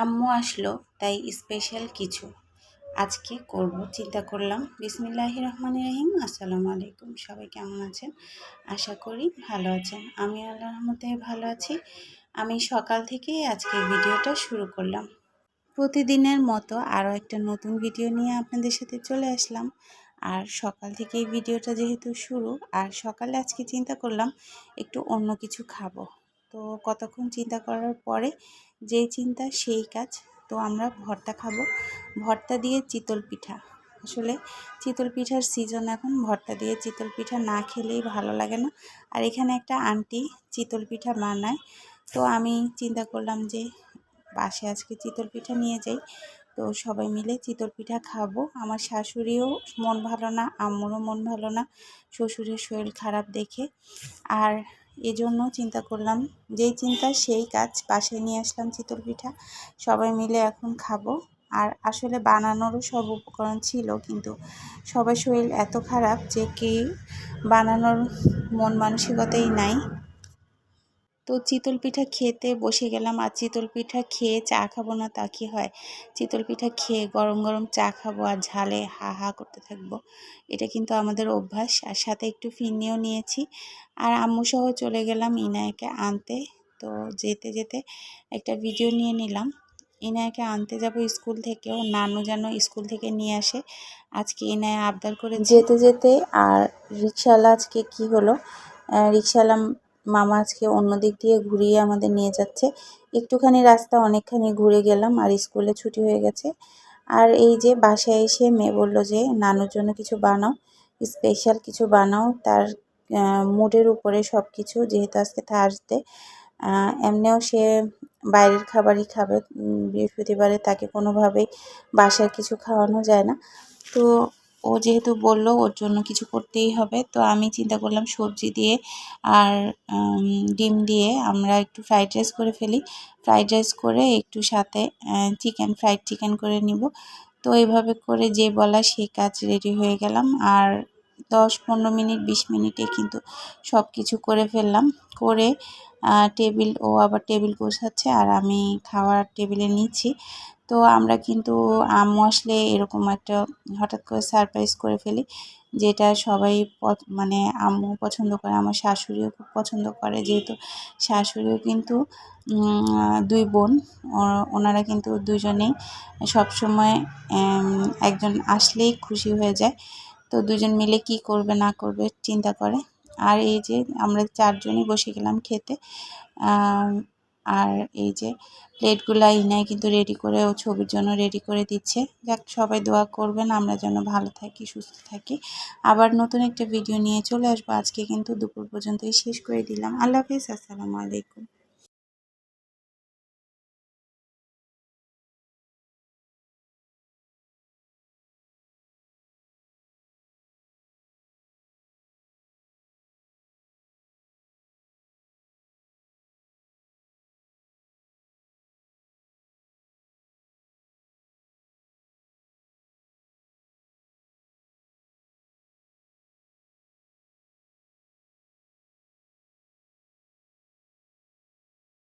আম্মু আসলো, তাই স্পেশাল কিছু। আজকে করব, চিন্তা করলাম। বিসমিল্লাহ রহমান রহিম, আসসালামু আলাইকুম। সবাই কেমন আছেন? আশা করি ভালো আছেন। আমি আল্লাহ রহমতে ভালো আছি। আমি সকাল থেকেই আজকে ভিডিওটা শুরু করলাম। প্রতিদিনের মতো আরও একটা নতুন ভিডিও নিয়ে আপনাদের সাথে চলে আসলাম। আর সকাল থেকে এই ভিডিওটা যেহেতু শুরু, আর সকালে আজকে চিন্তা করলাম একটু অন্য কিছু খাব। তো কতক্ষণ চিন্তা করার পরে যেই চিন্তা সেই কাজ। তো আমরা ভর্তা খাব। ভর্তা দিয়ে চিতল পিঠা। আসলে চিতল পিঠার সিজন এখন। ভর্তা দিয়ে চিতল পিঠা না খেলেই ভালো লাগে না। আর এখানে একটা আন্টি চিতল পিঠা বানায়। তো আমি চিন্তা করলাম যে বাসে আজকে চিতল পিঠা নিয়ে যাই। তো সবাই মিলে চিতল পিঠা খাব। আমার শাশুড়িও মন ভালো না, আম্মুরও মন ভালো না। শ্বশুরের শরীর খারাপ দেখে। আর এজন্য চিন্তা করলাম। যেই চিন্তা, সেই কাজ পাশে নিয়ে আসলাম চিতল পিঠা। সবাই মিলে এখন খাব। আর আসলে বানানোরও সব উপকরণ ছিল, কিন্তু সবার শরীর এত খারাপ যে কি বানানোর মন মানসিকতাই নাই। তো চিতল পিঠা খেতে বসে গেলাম আর চিতল পিঠা খেয়ে চা খাব না তা কি হয়? চিতল পিঠা খেয়ে গরম গরম চা খাব আর ঝালে হা হা করতে থাকব। এটা কিন্তু আমাদের অভ্যাস। আর সাথে একটু ফিরনিও নিয়েছি। আর আম্মু সহ চলে গেলাম ইনায়কে আনতে। তো যেতে যেতে একটা ভিডিও নিয়ে নিলাম। ইনায়কে আনতে যাব স্কুল থেকেও। নানু যেন স্কুল থেকে নিয়ে আসে। আজকে ইনায় আবদার করে যেতে যেতে আর রিক্সাওয়ালা আজকে কি হলো? রিক্সাওয়ালা মামা আজকে অন্য দিক দিয়ে ঘুরিয়ে আমাদের নিয়ে যাচ্ছে। একটুখানি রাস্তা, অনেকখানি ঘুরে গেলাম আর স্কুলে ছুটি হয়ে গেছে। আর এই যে বাসায় এসে মেয়ে বলল যে, নানুর জন্য কিছু বানাও স্পেশাল কিছু বানাও। তার মুডের উপরে সব কিছু যেহেতু আজকে থার্সডে এমনিও সে বাইরের খাবারই খাবে। বৃহস্পতিবারে তাকে কোনোভাবেই বাসার কিছু খাওয়ানো যায় না। তো ও যেহেতু বলল ওর জন্য কিছু করতেই হবে, তো আমি চিন্তা করলাম সবজি দিয়ে আর ডিম দিয়ে আমরা একটু ফ্রাইড রাইস করে ফেলি। ফ্রাইড রাইস করে একটু সাথে চিকেন ফ্রাইড চিকেন করে নিব। তো এইভাবে করে যে বলা সেই কাজ রেডি হয়ে গেলাম। আর দশ পনেরো মিনিট, বিশ মিনিটে কিন্তু সব কিছু করে ফেললাম। করে টেবিল ও আবার টেবিল গোছাচ্ছে আর আমি খাওয়ার টেবিলে নিচ্ছি। তো আমরা কিন্তু আম আসলে এরকম একটা হঠাৎ করে সারপ্রাইজ করে ফেলি, যেটা সবাই মানে আম্মু পছন্দ করে, আমার শাশুড়িও খুব পছন্দ করে। যেহেতু শাশুড়িও কিন্তু দুই বোন ওনারা কিন্তু দুজনেই সবসময় একজন আসলেই খুশি হয়ে যায়। তো দুজন মিলে কি করবে, না করবে চিন্তা করে। আর এই যে আমরা চারজনই বসে গেলাম খেতে আর এই যে প্লেটগুলা ইনাই কিন্তু রেডি করে ও ছবির জন্য রেডি করে দিচ্ছে। যাক, সবাই দোয়া করবেন, আমরা যেন ভালো থাকি, সুস্থ থাকি। আবার নতুন একটা ভিডিও নিয়ে চলে আসব। আজকে কিন্তু দুপুর পর্যন্তই শেষ করে দিলাম। আল্লাহ হাফিজ, আসসালামু আলাইকুম।